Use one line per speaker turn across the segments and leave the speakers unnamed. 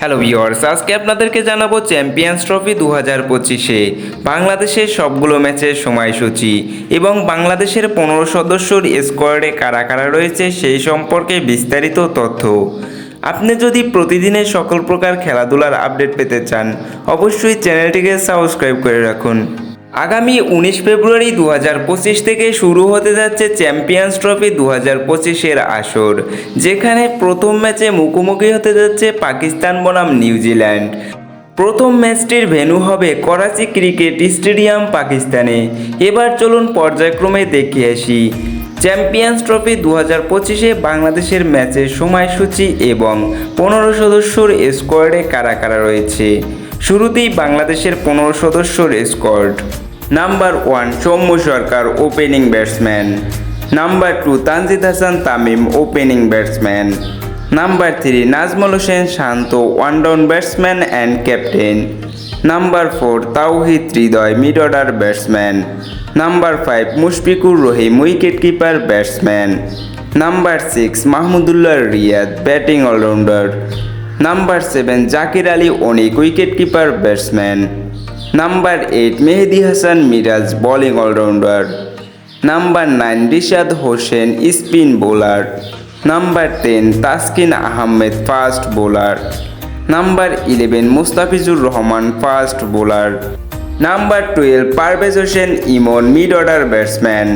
Hello viewers আজকে আপনাদেরকে জানাব চ্যাম্পিয়ন্স ট্রফি দু হাজার পঁচিশে। বাংলাদেশের সবগুলো ম্যাচের সময়সূচি এবং বাংলাদেশের পনেরো সদস্যর স্কোয়াডে কারা কারা রয়েছে সেই সম্পর্কে বিস্তারিত তথ্য। আপনি যদি প্রতিদিনের সকল প্রকার খেলাধুলার আপডেট পেতে চান, অবশ্যই চ্যানেলটিকে সাবস্ক্রাইব করে রাখুন। আগামী উনিশ ফেব্রুয়ারি দু হাজার পঁচিশ থেকে শুরু হতে যাচ্ছে চ্যাম্পিয়ন্স ট্রফি দু হাজার পঁচিশের আসর, যেখানে প্রথম ম্যাচে মুখোমুখি হতে যাচ্ছে পাকিস্তান বনাম নিউজিল্যান্ড প্রথম ম্যাচটির ভেন্যু হবে করাচি ক্রিকেট স্টেডিয়াম পাকিস্তানে। এবার চলুন পর্যায়ক্রমে দেখে আসি। চ্যাম্পিয়ন্স ট্রফি দু হাজার পঁচিশে বাংলাদেশের ম্যাচের সময়সূচি এবং পনেরো সদস্যর স্কোয়াডে কারা কারা রয়েছে? শুরুতেই বাংলাদেশের পনেরো সদস্যর squad. Number one Soumya Sarkar opening batsman number two Tanzid Hasan Tamim opening batsman number three Najmul Hossain Shanto one down batsman and captain number four Towhid Hridoy mid order batsman number five Mushfiqur Rahim wicket keeper batsman number six Mahmudullah Riyad batting allrounder number seven Jaker Ali Anik wicket keeper batsman number eight Mehedi Hasan Miraz bowling allrounder number nine Rishad Hossain spin bowler number ten Taskin Ahmed fast bowler number eleven Mustafizur Rahman fast bowler number twelve Parvez Hossain Emon mid order batsman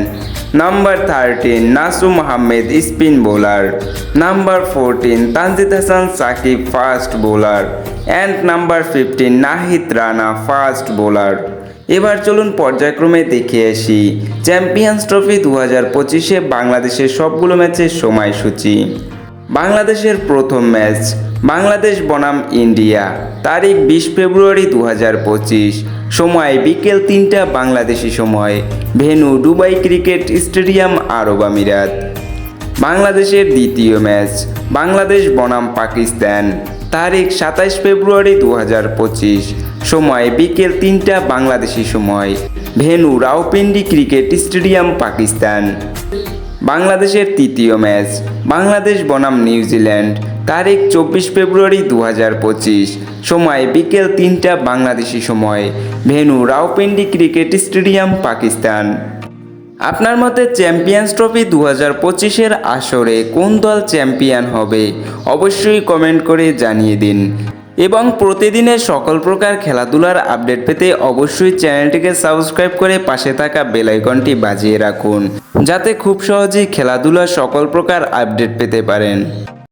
number thirteen Nasum Ahmed spin bowler number fourteen Tanzid Hasan Sakib fast bowler and number fifteen Nahid Rana fast bowler এবার চলুন পর্যায়ক্রমে দেখে আসি। Champions trophy দু হাজার পঁচিশে বাংলাদেশের সবগুলো ম্যাচের সময়সূচি। বাংলাদেশের প্রথম ম্যাচ বাংলাদেশ বনাম ইন্ডিয়া, তারিখ বিশ ফেব্রুয়ারি দু হাজার পঁচিশ। সময় বিকেল তিনটা বাংলাদেশি সময়। ভেনু দুবাই ক্রিকেট স্টেডিয়াম, আরব আমিরাত। বাংলাদেশের দ্বিতীয় ম্যাচ বাংলাদেশ বনাম পাকিস্তান, তারিখ সাতাইশ ফেব্রুয়ারি দু হাজার পঁচিশ। সময় বিকেল তিনটা বাংলাদেশি সময়। Venue Rawalpindi cricket stadium, Pakistan. বাংলাদেশের তৃতীয় ম্যাচ, বাংলাদেশ বনাম নিউজিল্যান্ড তারিখ চব্বিশ ফেব্রুয়ারি দু হাজার পঁচিশ। সময় বিকেল তিনটা বাংলাদেশি সময়, venue Rawalpindi cricket stadium, Pakistan. আপনার মতে চ্যাম্পিয়ন্স ট্রফি দু হাজার পঁচিশের আসরে কোন দল চ্যাম্পিয়ন হবে? অবশ্যই কমেন্ট করে জানিয়ে দিন। এবং প্রতিদিনের সকল প্রকার খেলাধুলার আপডেট পেতে অবশ্যই চ্যানেলটিকে সাবস্ক্রাইব করে পাশে থাকা বেল আইকনটি বাজিয়ে রাখুন, যাতে খুব সহজেই খেলাধুলার সকল প্রকার আপডেট পেতে পারেন।